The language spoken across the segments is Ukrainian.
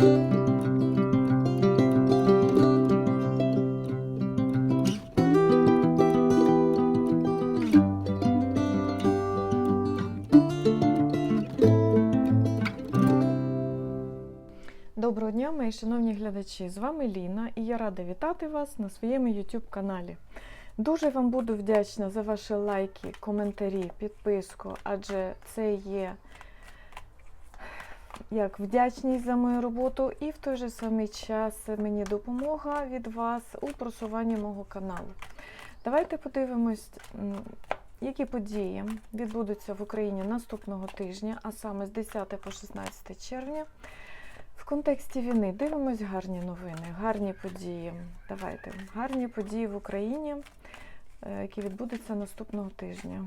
Доброго дня, мої шановні глядачі! З вами Ліна і я рада вітати вас на своєму YouTube каналі. Дуже вам буду вдячна за ваші лайки, коментарі, підписку, адже це є як вдячність за мою роботу, і в той же самий час мені допомога від вас у просуванні мого каналу. Давайте подивимось, які події відбудуться в Україні наступного тижня, а саме з 10 по 16 червня. В контексті війни дивимось гарні новини, гарні події. Давайте гарні події в Україні, е, які відбудуться наступного тижня.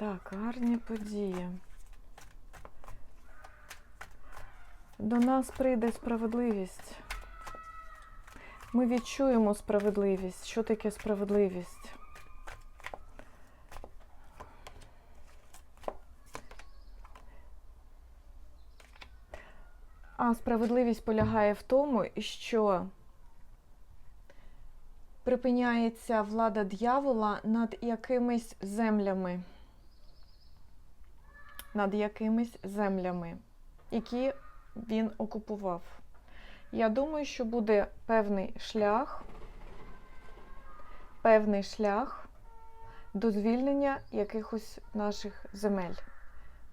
Так, гарні події. До нас прийде справедливість. Ми відчуємо справедливість. Що таке справедливість? А справедливість полягає в тому, що припиняється влада дьявола над якимись землями. Над якимись землями, які він окупував. Я думаю, що буде певний шлях, певний шлях до звільнення якихось наших земель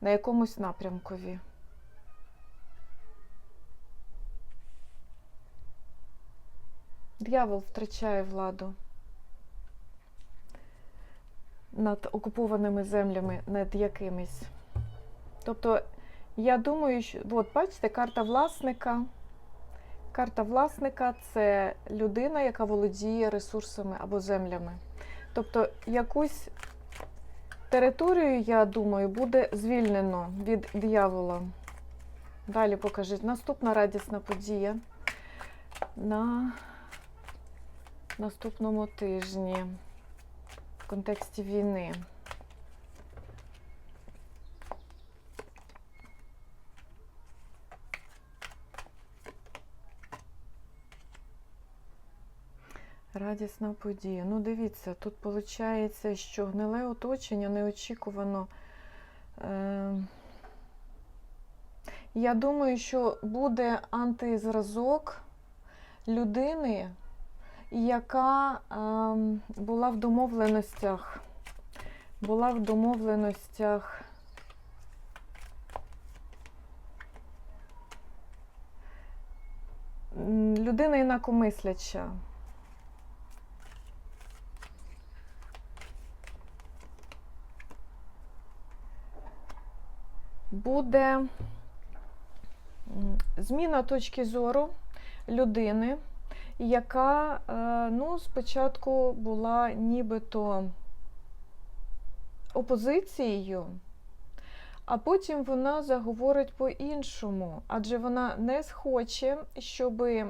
на якомусь напрямкові. Д'явол втрачає владу над окупованими землями, над якимись. Тобто я думаю, що от бачите, карта власника. Карта власника це людина, яка володіє ресурсами або землями. Тобто якусь територію, я думаю, буде звільнено від диявола. Далі покажіть. Наступна радісна подія на наступному тижні в контексті війни. Радісна подія. Ну, дивіться, тут виходить, що гниле оточення неочікувано. Е... Я думаю, що буде антизразок людини, яка е... була в домовленостях. Була в домовленостях. Людина інакомисляча. Буде зміна точки зору людини, яка е, ну, спочатку була нібито опозицією, а потім вона заговорить по-іншому, адже вона не схоче, щоб е,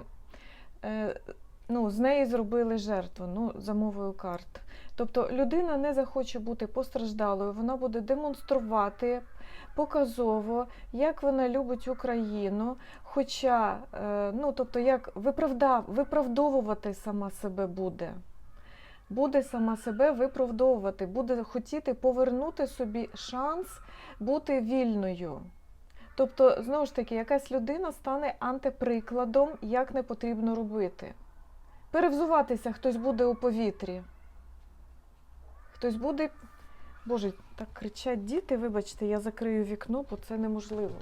ну, з неї зробили жертву ну, за мовою карт. Тобто людина не захоче бути постраждалою, вона буде демонструвати показово, як вона любить Україну, хоча, е, ну, тобто, як виправдав, виправдовувати сама себе буде. Буде сама себе виправдовувати, буде хотіти повернути собі шанс бути вільною. Тобто, знову ж таки, якась людина стане антиприкладом, як не потрібно робити. Перевзуватися хтось буде у повітрі. Хтось буде. Боже, так кричать діти, вибачте, я закрию вікно, бо це неможливо.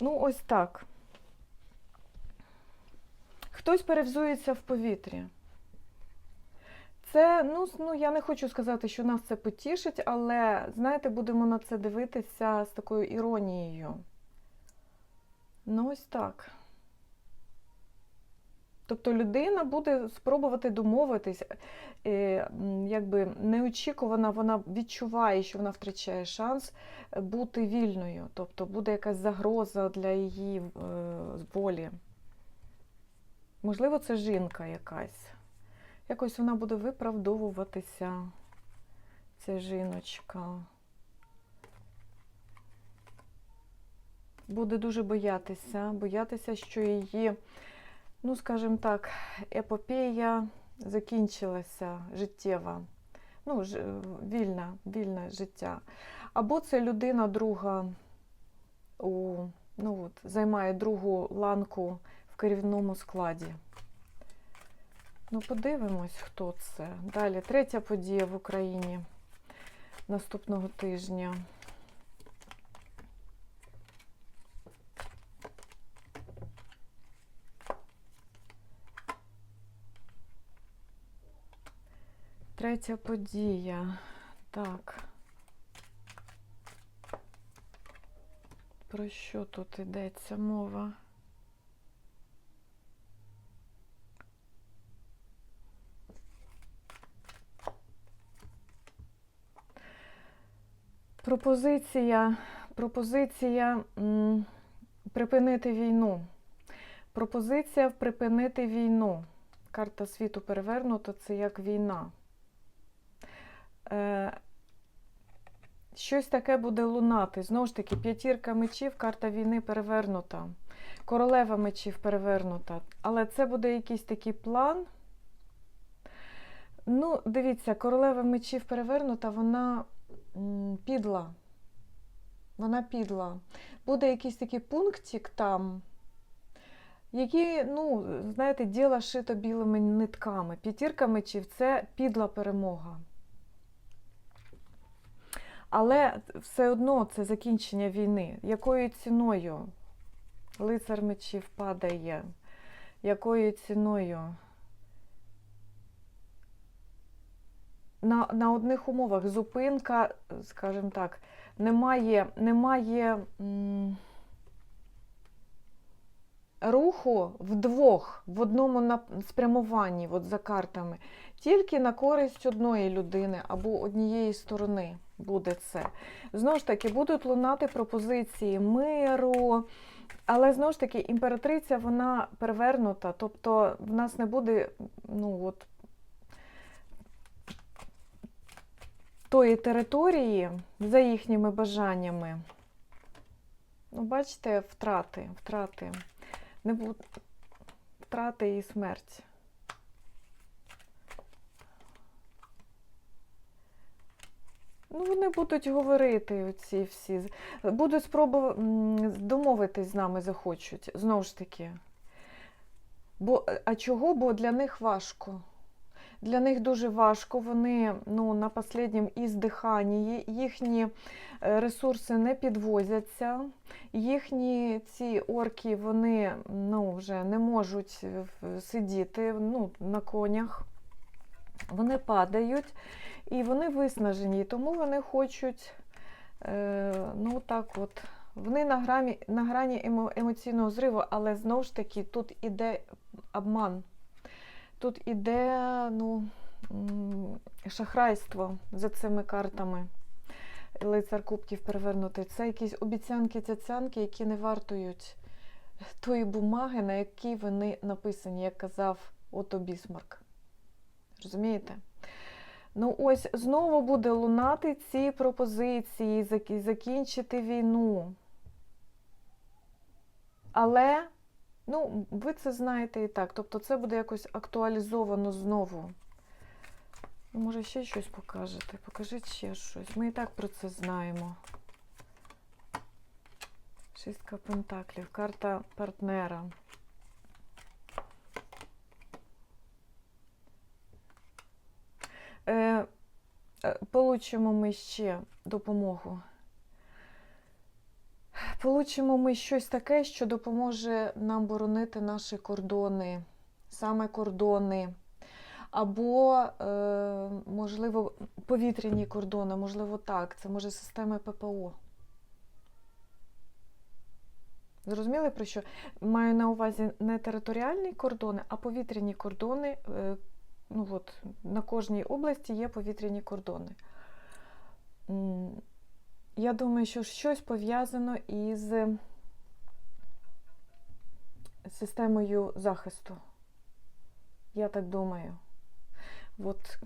Ну, ось так. Хтось перевзується в повітрі. Це, ну, ну, я не хочу сказати, що нас це потішить, але, знаєте, будемо на це дивитися з такою іронією. Ну, ось так. Тобто людина буде спробувати домовитись, е, якби неочікувано вона відчуває, що вона втрачає шанс е, бути вільною. Тобто буде якась загроза для її е, волі. Можливо, це жінка якась. Якось вона буде виправдовуватися, ця жіночка. Буде дуже боятися, боятися, що її, ну, скажімо так, епопея закінчилася життєва. Ну, ж, вільна, вільне життя. Або це людина друга у, ну, от, займає другу ланку в керівному складі. Ну, подивимось, хто це. Далі, третя подія в Україні наступного тижня. Третя подія. Так. Про що тут йдеться мова? Пропозиція, пропозиція припинити війну. Пропозиція припинити війну. Карта світу перевернута це як війна. Е, щось таке буде лунати. Знову ж таки, п'ятірка мечів, карта війни перевернута. Королева мечів перевернута. Але це буде якийсь такий план. Ну, дивіться, королева мечів перевернута, вона підла. Вона підла. Буде якийсь такий пунктик там, який, ну, знаєте, діло шито білими нитками. П'ятірка мечів це підла перемога. Але все одно це закінчення війни. Якою ціною лицар мечів падає? Якою ціною? На, на одних умовах зупинка, скажімо так, немає, немає м, руху вдвох, в одному спрямуванні, от за картами, тільки на користь одної людини або однієї сторони буде це. Знову ж таки, будуть лунати пропозиції миру, але знову ж таки, імператриця вона перевернута, тобто в нас не буде, ну от. Тої території за їхніми бажаннями. Ну, бачите, втрати, втрати. Не бу... Втрати і смерть. Ну, вони будуть говорити оці всі. Будуть спробувати домовитись з нами захочуть, знову ж таки. Бо, а чого? Бо для них важко. Для них дуже важко. Вони ну, на останньому іздиханні, їхні е, ресурси не підвозяться, їхні ці орки вони ну, вже не можуть е, сидіти ну, на конях. Вони падають і вони виснажені, тому вони хочуть, е, ну так от, вони на, грамі, на грані емо, емоційного зриву, але знову ж таки тут іде обман. Тут іде ну, шахрайство за цими картами. Лицар кубків перевернутий. Це якісь обіцянки, цяцянки, які не вартують тої бумаги, на якій вони написані, як казав Ото Бісмарк. Розумієте? Ну, ось знову буде лунати ці пропозиції, закі- закінчити війну. Але, ну, ви це знаєте і так. Тобто це буде якось актуалізовано знову. Ну, може, ще щось покажете? Покажіть ще щось. Ми і так про це знаємо. Шістка пентаклів, карта партнера. Е, е, Получимо ми ще допомогу. Получимо ми щось таке, що допоможе нам боронити наші кордони, саме кордони, або, е, можливо, повітряні кордони, можливо, так. Це може система ППО. Зрозуміли про що? Маю на увазі не територіальні кордони, а повітряні кордони. Ну, от, на кожній області є повітряні кордони. Я думаю, що щось пов'язано із системою захисту. Я так думаю. От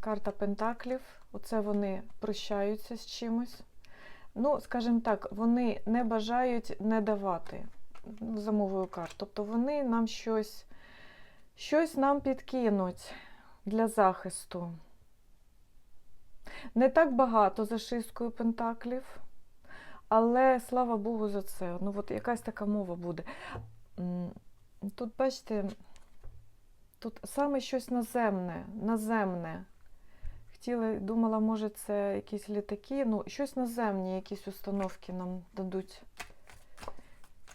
карта Пентаклів, оце вони прощаються з чимось. Ну, скажімо так, вони не бажають не давати за мовою карт. Тобто вони нам щось, щось нам підкинуть для захисту. Не так багато за шисткою пентаклів, але слава Богу за це. Ну, от якась така мова буде. Тут, бачите, тут саме щось наземне, наземне. Хотіла, думала, може, це якісь літаки, ну, щось наземні, якісь установки нам дадуть.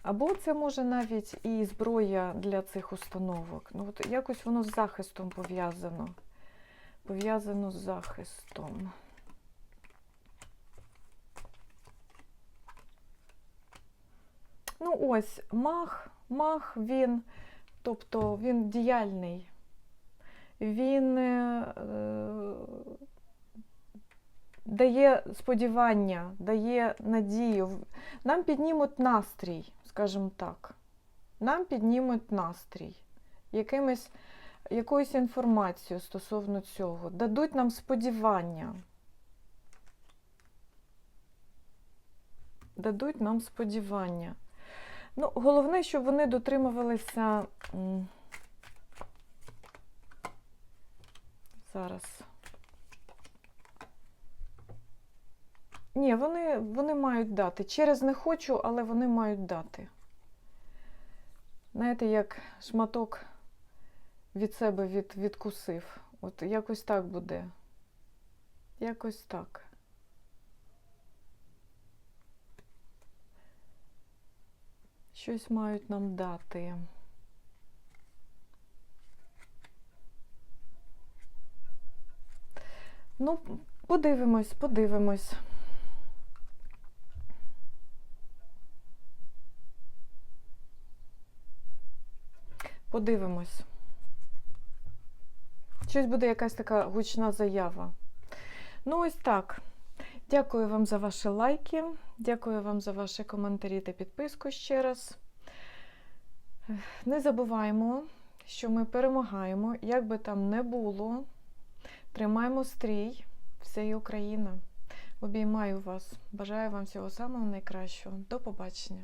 Або це може навіть і зброя для цих установок. Ну, от якось воно з захистом пов'язано. Пов'язано з захистом. Ну, ось мах, мах він, тобто він діяльний. Він е, дає сподівання, дає надію. Нам піднімуть настрій, скажімо так. Нам піднімуть настрій якимось, якоюсь інформацією стосовно цього. Дадуть нам сподівання. Дадуть нам сподівання. Ну, головне, щоб вони дотримувалися. Зараз. Ні, вони, вони мають дати. Через не хочу, але вони мають дати. Знаєте, як шматок від себе від, відкусив. От якось так буде. Якось так. Щось мають нам дати. Ну, подивимось, подивимось. Подивимось. Щось буде якась така гучна заява. Ну, ось так. Дякую вам за ваші лайки. Дякую вам за ваші коментарі та підписку ще раз. Не забуваємо, що ми перемагаємо, як би там не було. Тримаємо стрій, все є Україна. Обіймаю вас. Бажаю вам всього самого найкращого. До побачення.